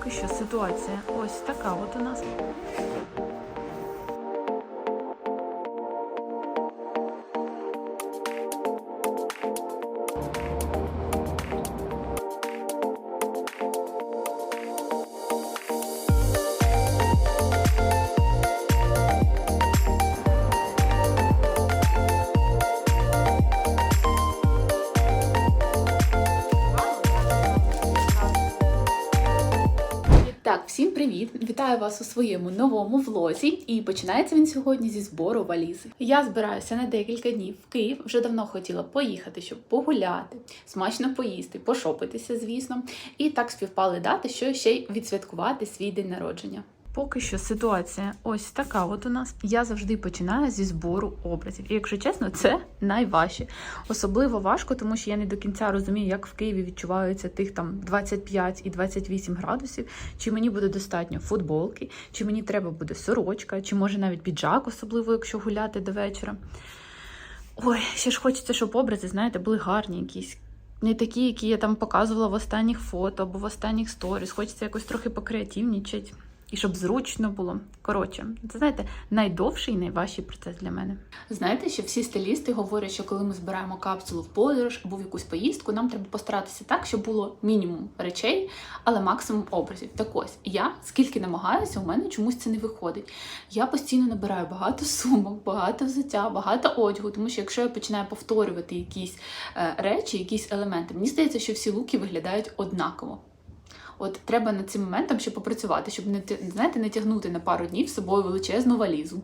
Поки що ситуація ось така от у нас. Вас у своєму новому влозі. І починається він сьогодні зі збору валізи. Я збираюся на декілька днів в Київ. Вже давно хотіла поїхати, щоб погуляти, смачно поїсти, пошопитися, звісно. І так співпали дати, що ще й відсвяткувати свій день народження. Поки що ситуація ось така. От у нас я завжди починаю зі збору образів. І якщо чесно, це найважче. Особливо важко, тому що я не до кінця розумію, як в Києві відчуваються тих там 25 і 28 градусів. Чи мені буде достатньо футболки, чи мені треба буде сорочка, чи може навіть піджак, особливо якщо гуляти до вечора. Ой, ще ж хочеться, щоб образи, знаєте, були гарні якісь. Не такі, які я там показувала в останніх фото або в останніх сторіс. Хочеться якось трохи покреативнічати. І щоб зручно було. Коротше, це знаєте, найдовший і найважчий процес для мене. Знаєте, що всі стилісти говорять, що коли ми збираємо капсулу в подорож або в якусь поїздку, нам треба постаратися так, щоб було мінімум речей, але максимум образів. Так ось я скільки намагаюся, у мене чомусь це не виходить. Я постійно набираю багато сумок, багато взуття, багато одягу, тому що якщо я починаю повторювати якісь е, речі, якісь елементи, мені здається, що всі луки виглядають однаково. От треба над цим моментом ще попрацювати, щоб не знаєте, не тягнути на пару днів з собою величезну валізу.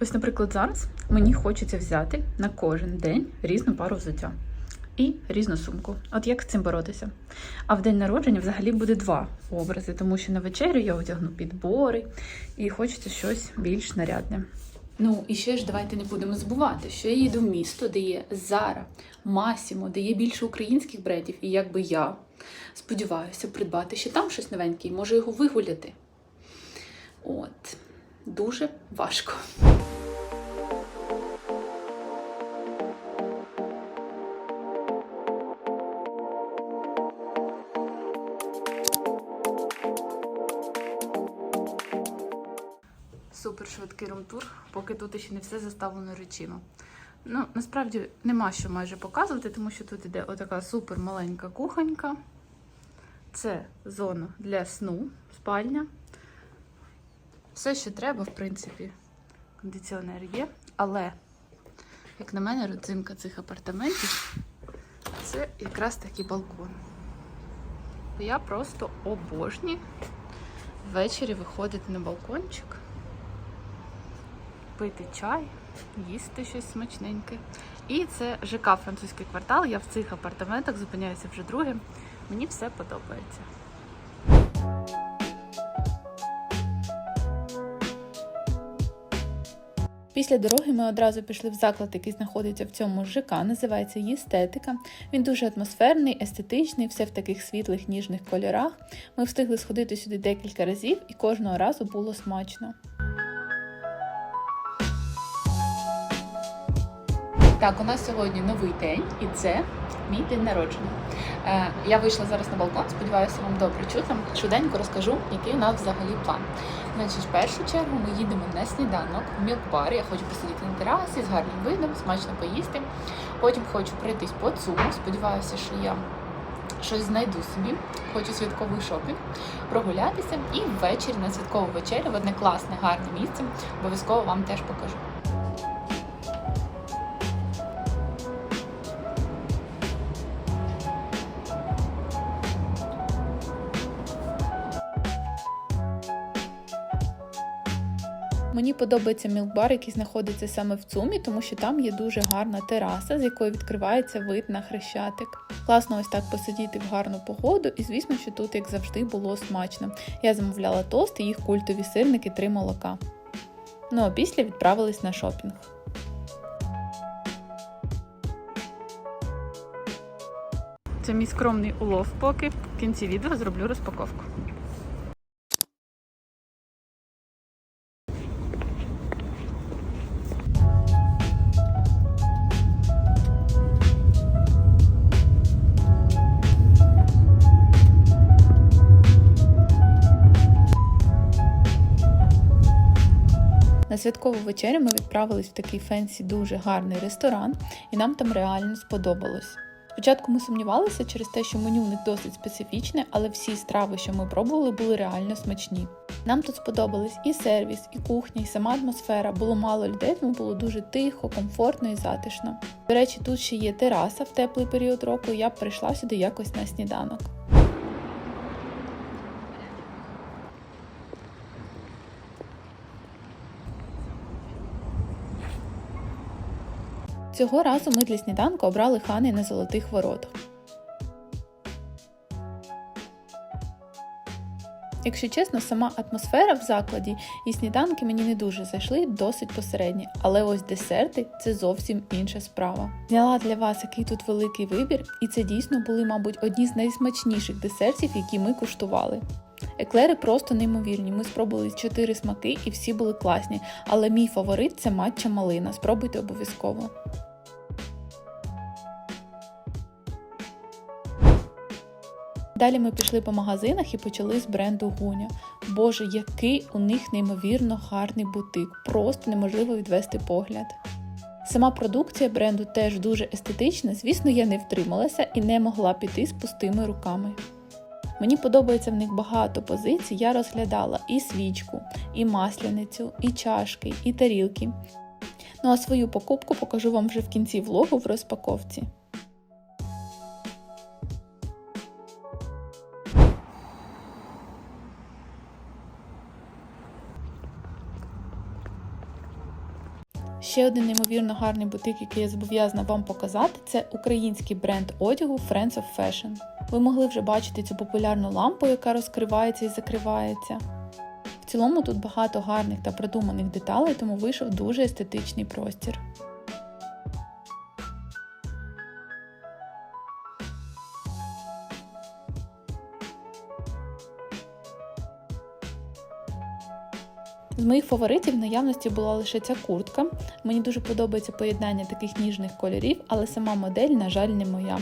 Ось, наприклад, зараз мені хочеться взяти на кожен день різну пару взуття і різну сумку. От як з цим боротися? А в день народження взагалі буде два образи, тому що на вечерю я одягну підбори і хочеться щось більш нарядне. Ну і ще ж давайте не будемо забувати, що я їду в місто, де є Zara, Massimo, де є більше українських брендів, і якби я сподіваюся придбати ще там щось новеньке і може його вигуляти. От, дуже важко. Румтур, поки тут ще не все заставлено речима. Ну, насправді нема що майже показувати, тому що тут іде отака супер маленька кухонька. Це зона для сну, спальня. Все, що треба, в принципі, кондиціонер є. Але, як на мене, родзинка цих апартаментів це якраз такий балкон. Я просто обожнюю ввечері виходити на балкончик пити чай, їсти щось смачненьке. І це ЖК французький квартал. Я в цих апартаментах зупиняюся вже друге. Мені все подобається. Після дороги ми одразу пішли в заклад, який знаходиться в цьому ЖК, називається Єстетика. Він дуже атмосферний, естетичний, все в таких світлих ніжних кольорах. Ми встигли сходити сюди декілька разів, і кожного разу було смачно. Так, у нас сьогодні новий день, і це мій день народження. Е, я вийшла зараз на балкон, сподіваюся, вам добре чути. Швиденько розкажу, який у нас взагалі план. Значить, в першу чергу ми їдемо на сніданок в мілк-бар. Я хочу посидіти на терасі з гарним видом, смачно поїсти. Потім хочу пройтись по ЦУМу. Сподіваюся, що я щось знайду собі. Хочу святковий шопінг, прогулятися і ввечері на святкову вечерю в одне класне, гарне місце. Обов'язково вам теж покажу. Подобається мілкбар, який знаходиться саме в ЦУМі, тому що там є дуже гарна тераса, з якої відкривається вид на хрещатик. Класно ось так посидіти в гарну погоду, і звісно, що тут, як завжди, було смачно. Я замовляла тост і їх культові сирники три молока. Ну а після відправились на шопінг. Це мій скромний улов поки. В кінці відео зроблю розпаковку. На святкову вечерю ми відправились в такий фенсі дуже гарний ресторан, і нам там реально сподобалось. Спочатку ми сумнівалися через те, що меню них досить специфічне, але всі страви, що ми пробували, були реально смачні. Нам тут сподобались і сервіс, і кухня, і сама атмосфера. Було мало людей, тому було дуже тихо, комфортно і затишно. До речі, тут ще є тераса в теплий період року, я б прийшла сюди якось на сніданок. Цього разу ми для сніданку обрали хани на золотих воротах. Якщо чесно, сама атмосфера в закладі і сніданки мені не дуже зайшли, досить посередні, але ось десерти це зовсім інша справа. Зняла для вас який тут великий вибір, і це дійсно були, мабуть, одні з найсмачніших десертів, які ми куштували. Еклери просто неймовірні. Ми спробували чотири смаки і всі були класні. Але мій фаворит це матча малина. Спробуйте обов'язково. Далі ми пішли по магазинах і почали з бренду Гуня. Боже, який у них неймовірно гарний бутик, просто неможливо відвести погляд. Сама продукція бренду теж дуже естетична, звісно, я не втрималася і не могла піти з пустими руками. Мені подобається в них багато позицій. Я розглядала і свічку, і масляницю, і чашки, і тарілки. Ну а свою покупку покажу вам вже в кінці влогу в розпаковці. Ще один неймовірно гарний бутик, який я зобов'язана вам показати, це український бренд одягу Friends of Fashion. Ви могли вже бачити цю популярну лампу, яка розкривається і закривається. В цілому тут багато гарних та продуманих деталей, тому вийшов дуже естетичний простір. З моїх фаворитів наявності була лише ця куртка. Мені дуже подобається поєднання таких ніжних кольорів, але сама модель, на жаль, не моя.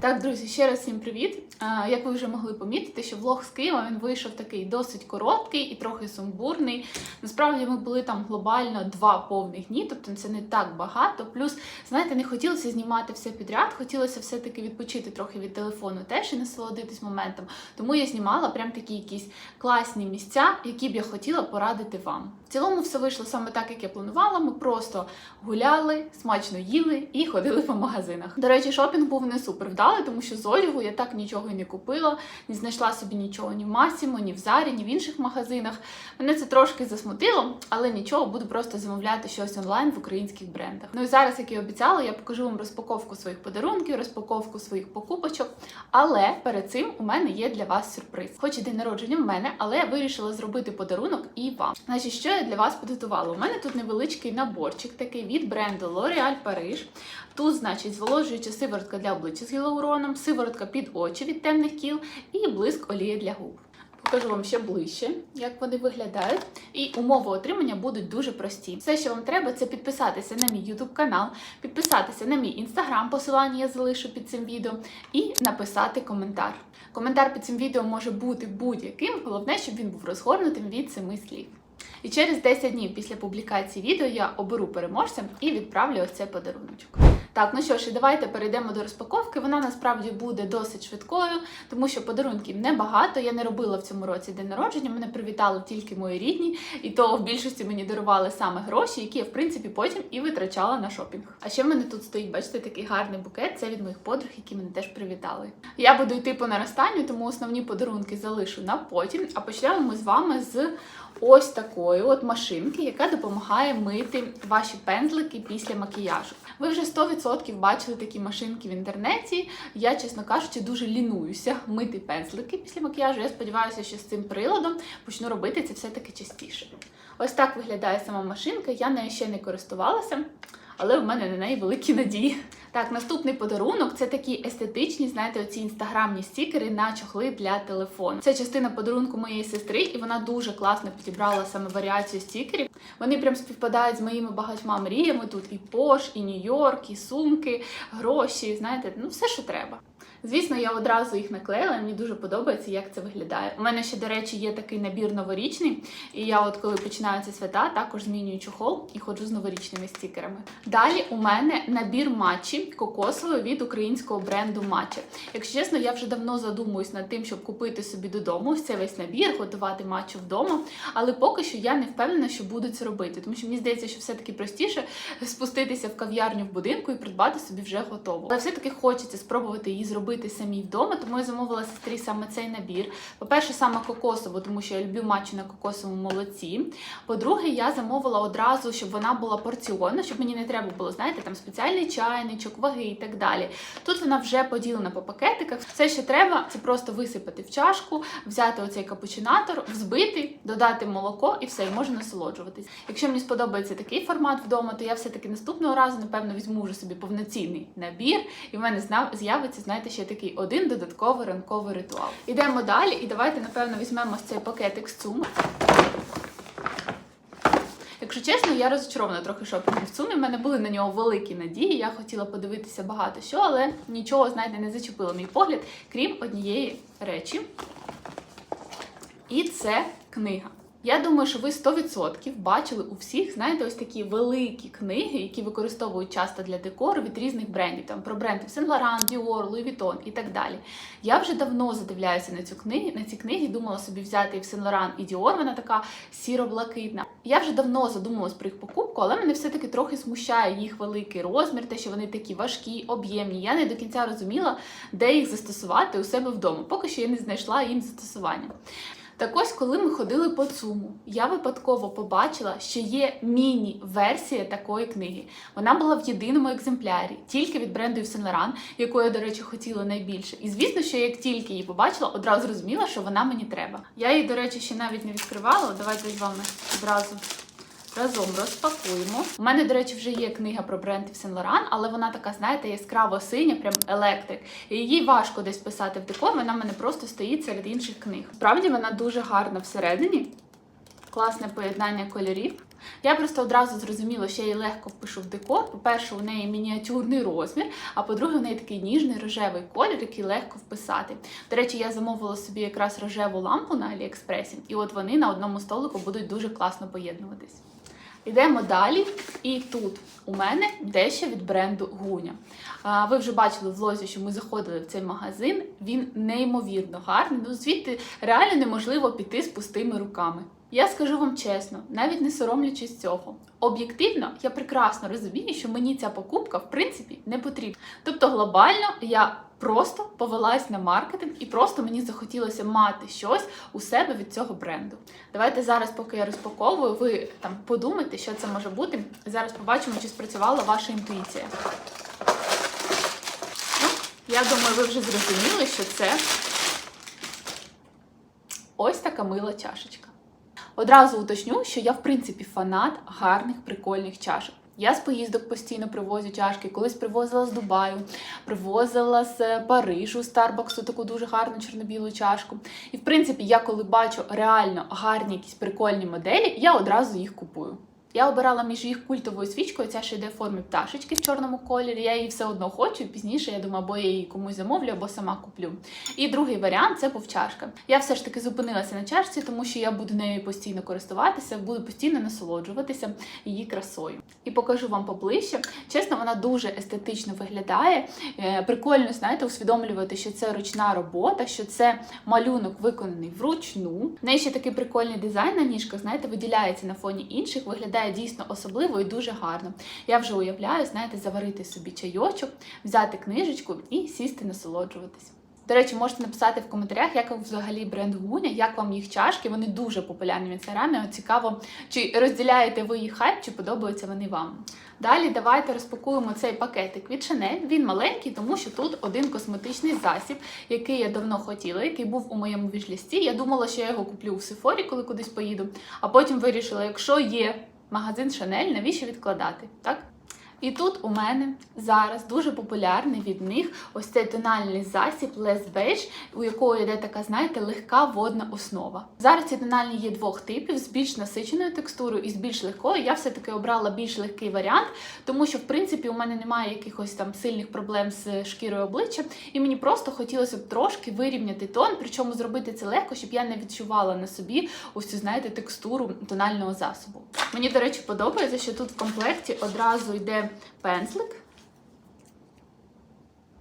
Так, друзі, ще раз всім привіт. Як ви вже могли помітити, що влог з Києва він вийшов такий досить короткий і трохи сумбурний. Насправді ми були там глобально два повних дні, тобто це не так багато. Плюс, знаєте, не хотілося знімати все підряд, хотілося все-таки відпочити трохи від телефону теж і насолодитись моментом. Тому я знімала прям такі якісь класні місця, які б я хотіла порадити вам. В цілому все вийшло саме так, як я планувала. Ми просто гуляли, смачно їли і ходили по магазинах. До речі, шопінг був не супер вдалий, тому що з одягу я так нічого і не купила, не знайшла собі нічого ні в Масімо, ні в Зарі, ні в інших магазинах. Мене це трошки засмутило, але нічого, буду просто замовляти щось онлайн в українських брендах. Ну і зараз, як і обіцяла, я покажу вам розпаковку своїх подарунків, розпаковку своїх покупочок. Але перед цим у мене є для вас сюрприз. Хоч і день народження в мене, але я вирішила зробити подарунок і вам. Значить, що я для вас підготувала? У мене тут невеличкий наборчик, такий від бренду L'Oréal Paris. Тут, значить, зволожуюча сиворотка для обличчя з гіалуроном, сиворотка під очі від темних кіл і блиск олії для губ. Покажу вам ще ближче, як вони виглядають. І умови отримання будуть дуже прості. Все, що вам треба, це підписатися на мій YouTube канал, підписатися на мій інстаграм, посилання я залишу під цим відео, і написати коментар. Коментар під цим відео може бути будь-яким, головне, щоб він був розгорнутим від семи слів. І через 10 днів після публікації відео я оберу переможця і відправлю ось цей подаруночок. Так, ну що ж, і давайте перейдемо до розпаковки. Вона насправді буде досить швидкою, тому що подарунків небагато. Я не робила в цьому році день народження. Мене привітали тільки мої рідні, і то в більшості мені дарували саме гроші, які я в принципі потім і витрачала на шопінг. А ще в мене тут стоїть, бачите, такий гарний букет. Це від моїх подруг, які мене теж привітали. Я буду йти по наростанню, тому основні подарунки залишу на потім. А почнемо ми з вами з ось такої от машинки, яка допомагає мити ваші пензлики після макіяжу. Ви вже 100% бачили такі машинки в інтернеті. Я, чесно кажучи, дуже лінуюся мити пензлики після макіяжу. Я сподіваюся, що з цим приладом почну робити це все-таки частіше. Ось так виглядає сама машинка. Я нею ще не користувалася. Але в мене на неї великі надії. Так, наступний подарунок це такі естетичні, знаєте, оці інстаграмні стікери на чохли для телефону. Це частина подарунку моєї сестри, і вона дуже класно підібрала саме варіацію стікерів. Вони прям співпадають з моїми багатьма мріями. Тут і Пош, і Нью-Йорк, і сумки, гроші. Знаєте, ну все, що треба. Звісно, я одразу їх наклеїла, мені дуже подобається, як це виглядає. У мене ще, до речі, є такий набір новорічний, і я, от коли починаються свята, також змінюю чохол і ходжу з новорічними стікерами. Далі у мене набір матчі кокосової від українського бренду Матча. Якщо чесно, я вже давно задумуюсь над тим, щоб купити собі додому цей весь набір, готувати матчу вдома. Але поки що я не впевнена, що буду це робити, тому що мені здається, що все-таки простіше спуститися в кав'ярню в будинку і придбати собі вже готову. Але все-таки хочеться спробувати її зробити самі вдома, тому я замовила сестрі саме цей набір. По-перше, саме кокосову, тому що я люблю матчу на кокосовому молоці. По-друге, я замовила одразу, щоб вона була порціонна, щоб мені не треба було, знаєте, там спеціальний чайничок, ваги і так далі. Тут вона вже поділена по пакетиках. Все, що треба, це просто висипати в чашку, взяти оцей капучинатор, взбити, додати молоко і все, і можна насолоджуватись. Якщо мені сподобається такий формат вдома, то я все-таки наступного разу, напевно, візьму вже собі повноцінний набір, і в мене з'явиться, знаєте, ще такий один додатковий ранковий ритуал. Ідемо далі, і давайте, напевно, візьмемо ось цей пакетик з цум. Якщо чесно, я розчарована трохи шопінгом в цумі. У мене були на нього великі надії. Я хотіла подивитися багато що, але нічого, знаєте, не зачепило мій погляд, крім однієї речі. І це книга. Я думаю, що ви 100% бачили у всіх, знаєте, ось такі великі книги, які використовують часто для декору від різних брендів, там про бренди Saint Laurent, Dior, Louis Vuitton і так далі. Я вже давно задивляюся на цю книгу, на ці книги, думала собі взяти і в Saint Laurent, і Dior, вона така сіро-блакитна. Я вже давно задумалась про їх покупку, але мене все-таки трохи смущає їх великий розмір, те, що вони такі важкі, об'ємні. Я не до кінця розуміла, де їх застосувати у себе вдома. Поки що я не знайшла їм застосування. Так ось, коли ми ходили по ЦУМу, я випадково побачила, що є міні-версія такої книги. Вона була в єдиному екземплярі, тільки від бренду Yves Saint Laurent, яку я, до речі, хотіла найбільше. І звісно, що як тільки її побачила, одразу зрозуміла, що вона мені треба. Я її, до речі, ще навіть не відкривала. Давайте з вами одразу разом розпакуємо. У мене, до речі, вже є книга про бренд Saint Laurent, але вона така, знаєте, яскраво синя, прям електрик. І її важко десь писати в декор, вона в мене просто стоїть серед інших книг. Справді вона дуже гарна всередині. Класне поєднання кольорів. Я просто одразу зрозуміла, що я її легко впишу в декор. По-перше, у неї мініатюрний розмір, а по-друге, у неї такий ніжний рожевий колір, який легко вписати. До речі, я замовила собі якраз рожеву лампу на Аліекспресі, і от вони на одному столику будуть дуже класно поєднуватись. Йдемо далі, і тут у мене дещо від бренду Гуня. А, Ви вже бачили в лозі, що ми заходили в цей магазин. Він неймовірно гарний. Ну звідти реально неможливо піти з пустими руками. Я скажу вам чесно, навіть не соромлячись цього. Об'єктивно, я прекрасно розумію, що мені ця покупка в принципі не потрібна. Тобто, глобально я просто повелась на маркетинг і просто мені захотілося мати щось у себе від цього бренду. Давайте зараз, поки я розпаковую, ви там подумайте, що це може бути. Зараз побачимо, чи спрацювала ваша інтуїція. Ну, я думаю, ви вже зрозуміли, що це ось така мила чашечка. Одразу уточню, що я в принципі фанат гарних прикольних чашок. Я з поїздок постійно привозю чашки. Колись привозила з Дубаю, привозила з Парижу, Старбаксу таку дуже гарну чорно-білу чашку. І в принципі, я коли бачу реально гарні якісь прикольні моделі, я одразу їх купую. Я обирала між їх культовою свічкою, ця ще йде в формі пташечки в чорному кольорі. Я її все одно хочу. Пізніше я думаю, або я її комусь замовлю, або сама куплю. І другий варіант це повчашка. Я все ж таки зупинилася на чашці, тому що я буду нею постійно користуватися, буду постійно насолоджуватися її красою. І покажу вам поближче. Чесно, вона дуже естетично виглядає. Е, Прикольно, знаєте, усвідомлювати, що це ручна робота, що це малюнок виконаний вручну. В неї ще такий прикольний дизайн на ніжках, знаєте, виділяється на фоні інших, виглядає дійсно особливо і дуже гарно. Я вже уявляю, знаєте, заварити собі чайочок, взяти книжечку і сісти насолоджуватись. До речі, можете написати в коментарях, як взагалі бренд Гуня, як вам їх чашки. Вони дуже популярні в інстаграмі. Цікаво, чи розділяєте ви їх хайп, чи подобаються вони вам. Далі давайте розпакуємо цей пакетик від Chanel. Він маленький, тому що тут один косметичний засіб, який я давно хотіла, який був у моєму віжлісті. Я думала, що я його куплю у Сефорі, коли кудись поїду. А потім вирішила, якщо є магазин Шанель, навіщо відкладати? Так? І тут у мене зараз дуже популярний від них ось цей тональний засіб Les Beige, у якого йде така, знаєте, легка водна основа. Зараз ці тональні є двох типів з більш насиченою текстурою і з більш легкою. Я все-таки обрала більш легкий варіант, тому що в принципі у мене немає якихось там сильних проблем з шкірою обличчя, і мені просто хотілося б трошки вирівняти тон, причому зробити це легко, щоб я не відчувала на собі ось цю, знаєте, текстуру тонального засобу. Мені, до речі, подобається, що тут в комплекті одразу йде пензлик,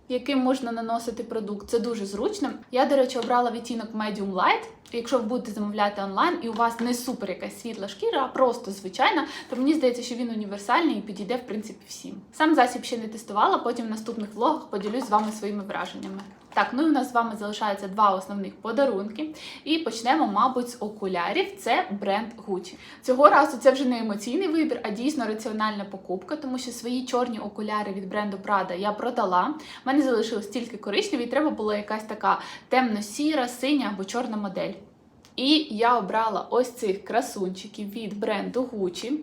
яким можна наносити продукт. Це дуже зручно. Я, до речі, обрала відтінок Medium Light. Якщо ви будете замовляти онлайн і у вас не супер якась світла шкіра, а просто звичайна, то мені здається, що він універсальний і підійде в принципі всім. Сам засіб ще не тестувала, потім в наступних влогах поділюсь з вами своїми враженнями. Так, ну і у нас з вами залишається два основних подарунки. І почнемо, мабуть, з окулярів. Це бренд Gucci. Цього разу це вже не емоційний вибір, а дійсно раціональна покупка, тому що свої чорні окуляри від бренду Prada я продала. У мене залишилось тільки коричневі, і треба була якась така темно-сіра, синя або чорна модель. І я обрала ось цих красунчиків від бренду Gucci.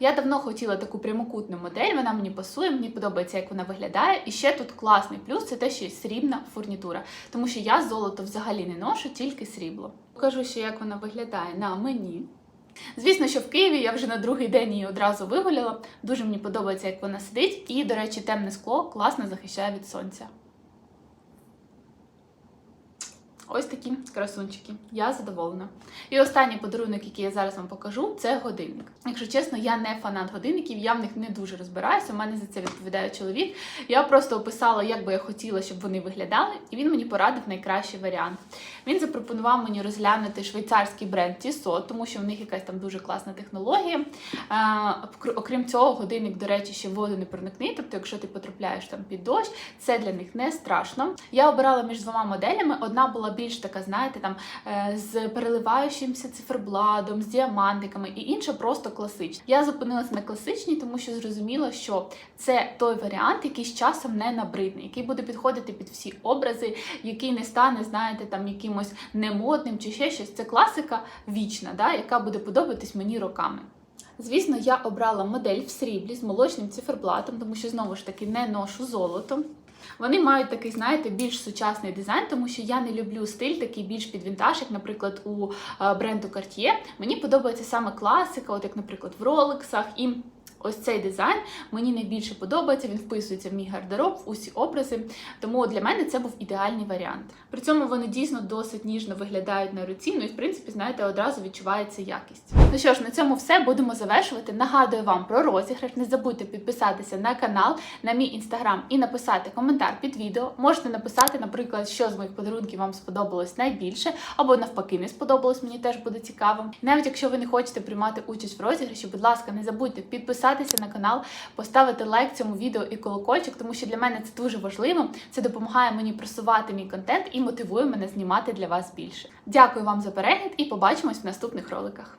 Я давно хотіла таку прямокутну модель, вона мені пасує, мені подобається, як вона виглядає. І ще тут класний плюс це те, що є срібна фурнітура, тому що я золото взагалі не ношу, тільки срібло. Покажу ще, як вона виглядає на мені. Звісно, що в Києві я вже на другий день її одразу вигуляла. Дуже мені подобається, як вона сидить, і, до речі, темне скло класно захищає від сонця. Ось такі красунчики. Я задоволена. І останній подарунок, який я зараз вам покажу, це годинник. Якщо чесно, я не фанат годинників, я в них не дуже розбираюся. У мене за це відповідає чоловік. Я просто описала, як би я хотіла, щоб вони виглядали, і він мені порадив найкращий варіант. Він запропонував мені розглянути швейцарський бренд Tissot, тому що в них якась там дуже класна технологія. Окрім цього, годинник, до речі, ще воду не проникне. Тобто, якщо ти потрапляєш там під дощ, це для них не страшно. Я обирала між двома моделями. Одна була більш така, знаєте, там е, з переливаючимся цифербладом, з діамантиками, і інша просто класична. Я зупинилася на класичній, тому що зрозуміла, що це той варіант, який з часом не набридне, який буде підходити під всі образи, який не стане, знаєте, там якимось немодним чи ще щось. Це класика вічна, да, яка буде подобатись мені роками. Звісно, я обрала модель в сріблі з молочним циферблатом, тому що знову ж таки не ношу золото. Вони мають такий, знаєте, більш сучасний дизайн, тому що я не люблю стиль такий більш під вінтаж, як, наприклад, у е, бренду Cartier. Мені подобається саме класика, от як, наприклад, в ролексах. І ось цей дизайн мені найбільше подобається. Він вписується в мій гардероб, в усі образи. Тому для мене це був ідеальний варіант. При цьому вони дійсно досить ніжно виглядають на руці. Ну і в принципі, знаєте, одразу відчувається якість. Ну що ж, на цьому все будемо завершувати. Нагадую вам про розіграш. Не забудьте підписатися на канал, на мій інстаграм і написати коментар під відео. Можете написати, наприклад, що з моїх подарунків вам сподобалось найбільше, або навпаки, не сподобалось, мені теж буде цікаво. Навіть якщо ви не хочете приймати участь в розіграші, будь ласка, не забудьте підписатися на канал, поставити лайк цьому відео і колокольчик, тому що для мене це дуже важливо. Це допомагає мені просувати мій контент і мотивує мене знімати для вас більше. Дякую вам за перегляд і побачимось в наступних роликах.